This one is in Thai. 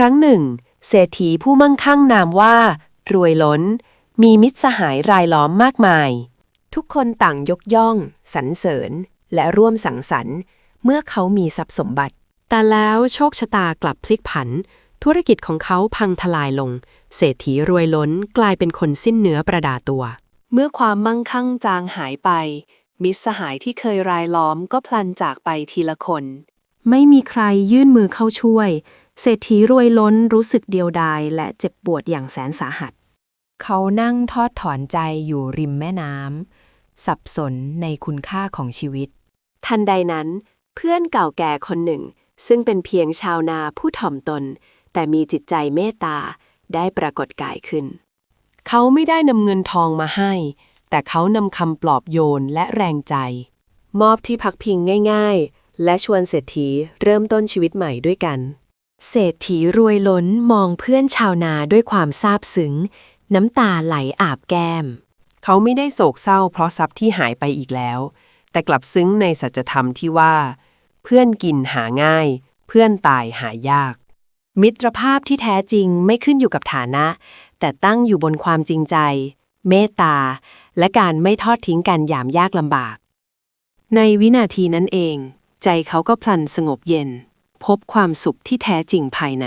รั้งหนึ่ง เศรษฐีผู้มั่งคั่งนามว่า รวยล้น มีมิตรสหายรายล้อมมากมาย ทุกคนต่างยกย่อง สรรเสริญ และร่วมสังสรรค์ เมื่อเขามีทรัพย์สมบัติ แต่แล้วโชคชะตากลับพลิกผัน ธุรกิจของเขาพังทลายลง เศรษฐีรวยล้นกลายเป็นคนสิ้นเนื้อประดาตัว เมื่อความมั่งคั่งจางหายไป มิตรสหายที่เคยรายล้อมก็พลันจากไปทีละคน ไม่มีใครยื่นมือเข้าช่วย เศรษฐีรวยล้นรู้สึกเดียวดายและเจ็บปวดอย่างแสนสาหัส เขานั่งทอดถอนใจอยู่ริมแม่น้ำสับสนในคุณค่าของชีวิต ทันใดนั้น เพื่อนเก่าแก่คนหนึ่ง ซึ่งเป็นเพียงชาวนาผู้ถ่อมตน แต่มีจิตใจเมตตาได้ปรากฏกายขึ้น เขาไม่ได้นำเงินทองมาให้ แต่เขานำคำปลอบโยนและแรงใจ มอบที่พักพิงง่าย ๆ และชวนเศรษฐีเริ่มต้นชีวิตใหม่ด้วยกัน เศรษฐีรวยล้นมองเพื่อนชาวนาด้วยความซาบซึ้ง น้ำตาไหลอาบแก้ม เขาไม่ได้โศกเศร้าเพราะทรัพย์ที่หายไปอีกแล้ว แต่กลับซึ้งในสัจธรรมที่ว่า เพื่อนกินหาง่าย เพื่อนตายหายาก มิตรภาพที่แท้จริงไม่ขึ้นอยู่กับฐานะ แต่ตั้งอยู่บนความจริงใจ เมตตา และการไม่ทอดทิ้งกันยามยากลำบาก ในวินาทีนั้นเอง ใจเขาก็พลันสงบเย็น พบความสุขที่แท้จริงภายใน